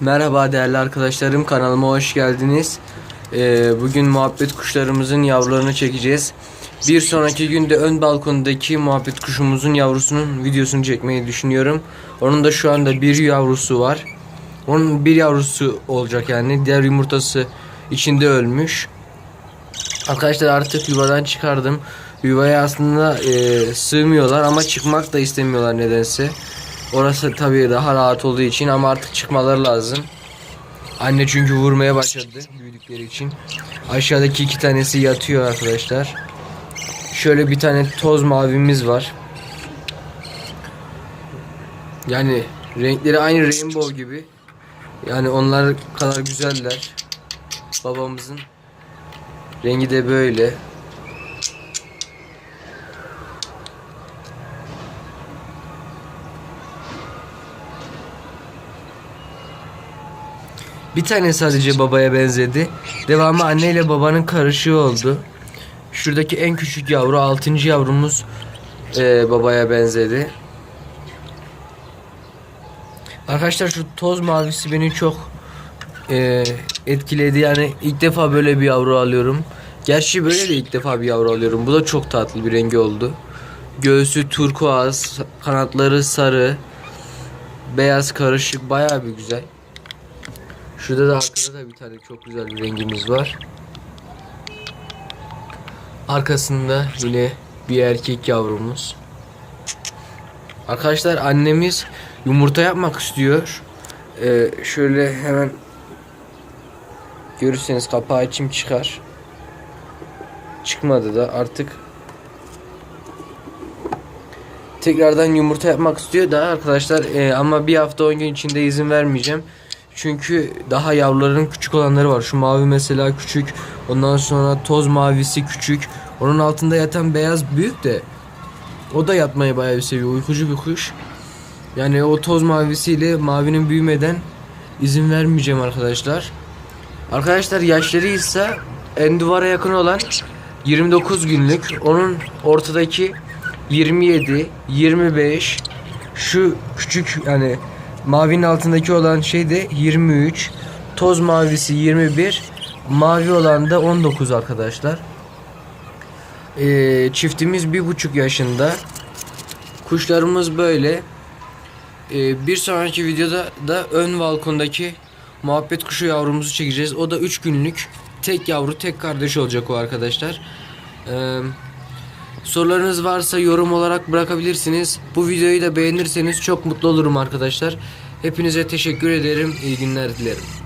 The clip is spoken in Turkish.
Merhaba değerli arkadaşlarım kanalıma hoş geldiniz. Ee, bugün muhabbet kuşlarımızın yavrularını çekeceğiz. Bir sonraki günde ön balkondaki muhabbet kuşumuzun yavrusunun videosunu çekmeyi düşünüyorum. Onun da şu anda bir yavrusu var. Onun bir yavrusu olacak yani. Diğer yumurtası içinde ölmüş. Arkadaşlar artık yuvadan çıkardım. Yuvaya aslında e, sığmıyorlar ama çıkmak da istemiyorlar nedense. Orası tabii daha rahat olduğu için ama artık çıkmaları lazım. Anne çünkü vurmaya başladı büyüdükleri için. Aşağıdaki iki tanesi yatıyor arkadaşlar. Şöyle bir tane toz mavimiz var. Yani renkleri aynı rainbow gibi. Yani onlar kadar güzeller. Babamızın rengi de böyle. Bir tane sadece babaya benzedi. Devamı anne ile babanın karışığı oldu. Şuradaki en küçük yavru, altıncı yavrumuz eee, babaya benzedi. Arkadaşlar şu toz mavisi beni çok eee, etkiledi. Yani ilk defa böyle bir yavru alıyorum. Gerçi böyle de ilk defa bir yavru alıyorum. Bu da çok tatlı bir rengi oldu. Göğsü turkuaz, kanatları sarı, beyaz karışık bayağı bir güzel. Şurada da arkada da bir tane çok güzel bir rengimiz var. Arkasında yine bir erkek yavrumuz. Arkadaşlar annemiz yumurta yapmak istiyor. Ee, şöyle hemen görürseniz kapağı açayım çıkar. Çıkmadı da artık tekrardan yumurta yapmak istiyor da arkadaşlar e, ama bir hafta 10 gün içinde izin vermeyeceğim. Çünkü daha yavruların küçük olanları var. Şu mavi mesela küçük. Ondan sonra toz mavisi küçük. Onun altında yatan beyaz büyük de o da yatmayı bayağı bir seviyor. Uykucu bir kuş. Yani o toz mavisiyle mavinin büyümeden izin vermeyeceğim arkadaşlar. Arkadaşlar yaşları ise en duvara yakın olan 29 günlük. Onun ortadaki 27, 25. Şu küçük yani mavinin altındaki olan şey de 23. Toz mavisi 21. Mavi olan da 19 arkadaşlar. Ee, çiftimiz bir buçuk yaşında. Kuşlarımız böyle. Ee, bir sonraki videoda da ön balkondaki muhabbet kuşu yavrumuzu çekeceğiz. O da 3 günlük. Tek yavru, tek kardeş olacak o arkadaşlar. Ee, sorularınız varsa yorum olarak bırakabilirsiniz. Bu videoyu da beğenirseniz çok mutlu olurum arkadaşlar. Hepinize teşekkür ederim. İyi günler dilerim.